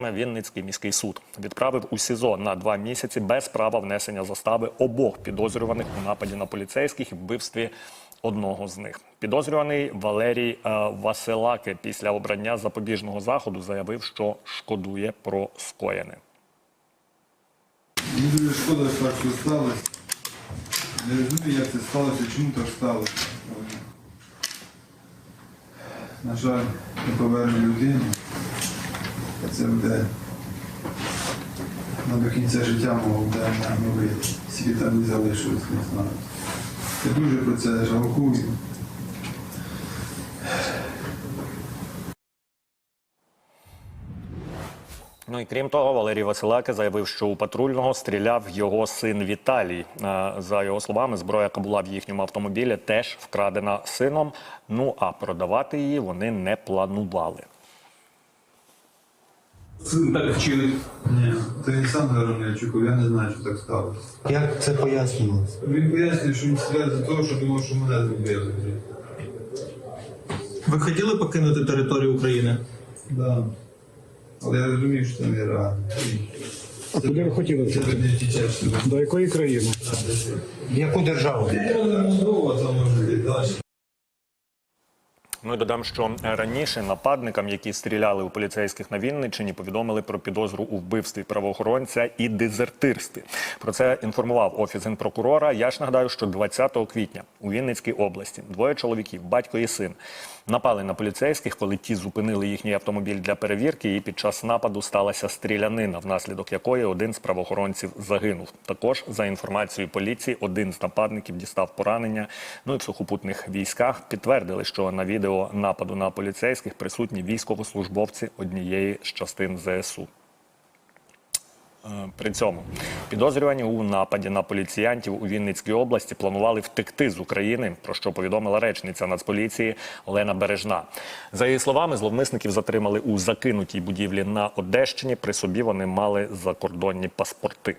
Вінницький міський суд відправив у СІЗО на два місяці без права внесення застави обох підозрюваних у нападі на поліцейських і вбивстві одного з них. Підозрюваний Валерій е, Василаки після обрання запобіжного заходу заявив, що шкодує про скоєне. Мені дуже шкода, що так все сталося. Не розумію, як це сталося, чому так сталося. На жаль, не поверну людину. Це буде ну, до кінця життя мого буде на новий світ, там не залишилось, не знаю. Я дуже про це жалкую. Ну і крім того, Валерій Василяки заявив, що у патрульного стріляв його син Віталій. Е, За його словами, зброя, яка була в їхньому автомобілі, теж вкрадена сином. Ну а продавати її вони не планували. Син так вчинив. Ні, це він сам говорив Чуков, я не знаю, що так сталося. Як це пояснювалося? Він пояснює, що він стріляє за того, що думав, що мене зробили. Ви хотіли покинути територію України? Да. Але я розумію, що це не реально. А куди ви хотіли Це піти? не тічеш. До якої країни? В яку державу? Я не можливо, це може бути далі. Ну і додам, що раніше нападникам, які стріляли у поліцейських на Вінниччині, повідомили про підозру у вбивстві правоохоронця і дезертирстві. Про це інформував офіс генпрокурора. Я ж нагадаю, що 20 квітня у Вінницькій області двоє чоловіків, батько і син, напали на поліцейських, коли ті зупинили їхній автомобіль для перевірки. І під час нападу сталася стрілянина, внаслідок якої один з правоохоронців загинув. Також за інформацією поліції, один з нападників дістав поранення. Ну і в сухопутних військах підтвердили, що на відео нападу на поліцейських присутні військовослужбовці однієї з частин ЗСУ. Е, При цьому підозрювані у нападі на поліціянтів у Вінницькій області планували втекти з України, про що повідомила речниця Нацполіції Олена Бережна. За її словами, зловмисників затримали у закинутій будівлі на Одещині. При собі вони мали закордонні паспорти.